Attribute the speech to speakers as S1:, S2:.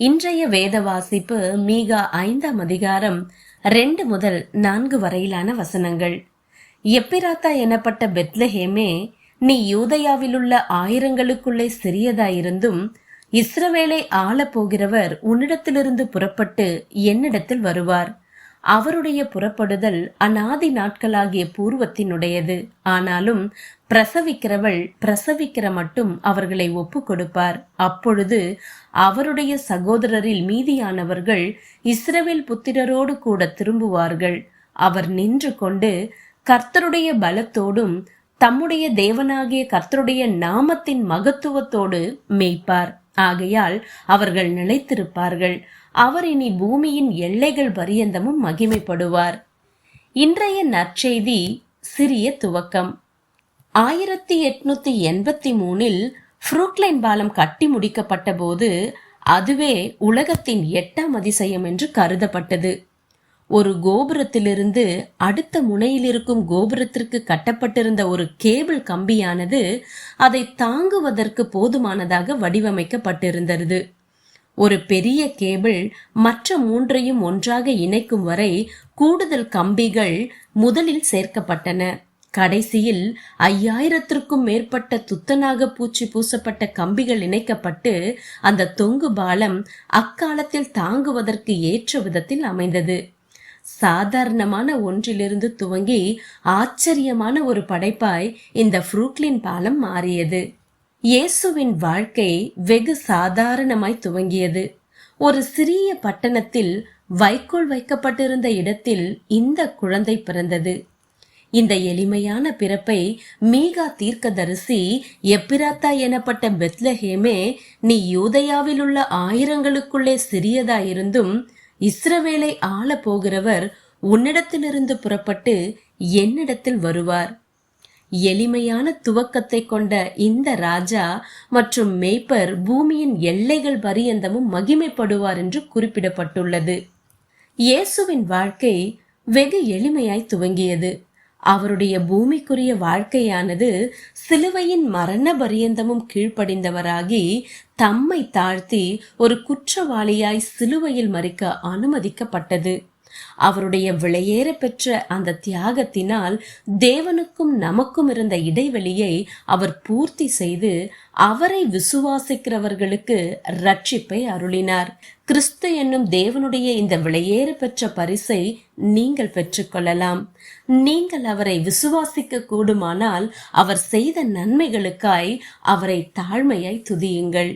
S1: இன்றைய வேத வாசிப்பு மீகா ஐந்தாம் அதிகாரம் ரெண்டு முதல் நான்கு வரையிலான வசனங்கள். எப்பிராத்தா எனப்பட்ட பெத்லஹேமே நீ யூதயாவிலுள்ள ஆயிரங்களுக்குள்ளே சிறியதாயிருந்தும் இஸ்ரவேலை ஆளப் போகிறவர் உன்னிடத்திலிருந்து புறப்பட்டு என்னிடத்தில் வருவார். அவருடைய புறப்படுதல் அநாதி நாட்களாகிய பூர்வத்தினுடையது. ஆனாலும் பிரசவிக்கிறவள் பிரசவிக்கிற மட்டும் அவர்களை ஒப்பு கொடுப்பார். அப்பொழுது அவருடைய சகோதரரில் மீதியானவர்கள் இஸ்ரவேல் புத்திரரோடு கூட திரும்புவார்கள். அவர் நின்று கொண்டு கர்த்தருடைய பலத்தோடும் தம்முடைய தேவனாகிய கர்த்தருடைய நாமத்தின் மகத்துவத்தோடு மேய்ப்பார். ஆகையால் அவர்கள் நிலைத்திருப்பார்கள். அவர் இனி பூமியின் எல்லைகள் பரியந்தமும் மகிமைப்படுவார். இன்றைய நற்செய்தி சிறிய துவக்கம். ஆயிரத்தி எட்நூத்தி எண்பத்தி மூணில் ஃப்ரூக்லைன் பாலம் கட்டி முடிக்கப்பட்ட போது அதுவே உலகத்தின் எட்டாம் அதிசயம் என்று கருதப்பட்டது. ஒரு கோபுரத்திலிருந்து அடுத்த முனையில் இருக்கும் கோபுரத்திற்கு கட்டப்பட்டிருந்த ஒரு கேபிள் கம்பியானது அதை தாங்குவதற்கு போதுமானதாக வடிவமைக்கப்பட்டிருந்தது. ஒரு பெரிய கேபிள் மற்ற மூன்றையும் ஒன்றாக இணைக்கும் வரை கூடுதல் கம்பிகள் முதலில் சேர்க்கப்பட்டன. கடைசியில் ஐயாயிரத்திற்கும் மேற்பட்ட துத்தநாக பூச்சி பூசப்பட்ட கம்பிகள் இணைக்கப்பட்டு அந்த தொங்கு பாலம் அக்காலத்தில் தாங்குவதற்கு ஏற்ற விதத்தில் அமைந்தது. சாதாரணமான ஒன்றிலிருந்து துவங்கி ஆச்சரியமான ஒரு படைப்பாய் இந்த ஃப்ரூக்லின் பாலம் மாறியது. இயேசுவின் வாழ்க்கை வெகு சாதாரணமாய் துவங்கியது. ஒரு சிறிய பட்டணத்தில் வைக்கோல் வைக்கப்பட்டிருந்த இடத்தில் இந்த குழந்தை பிறந்தது. இந்த எளிமையான பிறப்பை மீகா தீர்க்கதரிசி எப்பிராத்தா எனப்பட்ட பெத்லஹேமே நீ யூதயாவில் உள்ள ஆயிரங்களுக்குள்ளே சிறியதாயிருந்தும் இஸ்ரவேலை ஆள போகிறவர் உன்னிடத்திலிருந்து புறப்பட்டு என்னிடத்தில் வருவார். எளிமையான துவக்கத்தை கொண்ட இந்த ராஜா மற்றும் மேய்ப்பர் பூமியின் எல்லைகள் பரியந்தமும் மகிமைப்படுவார் என்று குறிப்பிடப்பட்டுள்ளது. இயேசுவின் வாழ்க்கை வெகு எளிமையாய் துவங்கியது. அவருடைய பூமிக்குரிய வாழ்க்கையானது சிலுவையின் மரண பரியந்தமும் கீழ்ப்படிந்தவராகி தம்மை தாழ்த்தி ஒரு குற்றவாளியாய் சிலுவையில் மறிக்க அனுமதிக்கப்பட்டது. அவருடைய விலையேற பெற்ற அந்த தியாகத்தினால் தேவனுக்கும் நமக்கும் இருந்த இடைவெளியை அவர் பூர்த்தி செய்து அவரை விசுவாசிக்கிறவர்களுக்கு ரட்சிப்பை அருளினார். கிறிஸ்து என்னும் தேவனுடைய இந்த விலையேற பெற்ற பரிசை நீங்கள் பெற்றுக்கொள்ளலாம் நீங்கள் அவரை விசுவாசிக்க கூடுமானால் அவர் செய்த நன்மைகளுக்காய் அவரை தாழ்மையாய் துதியுங்கள்.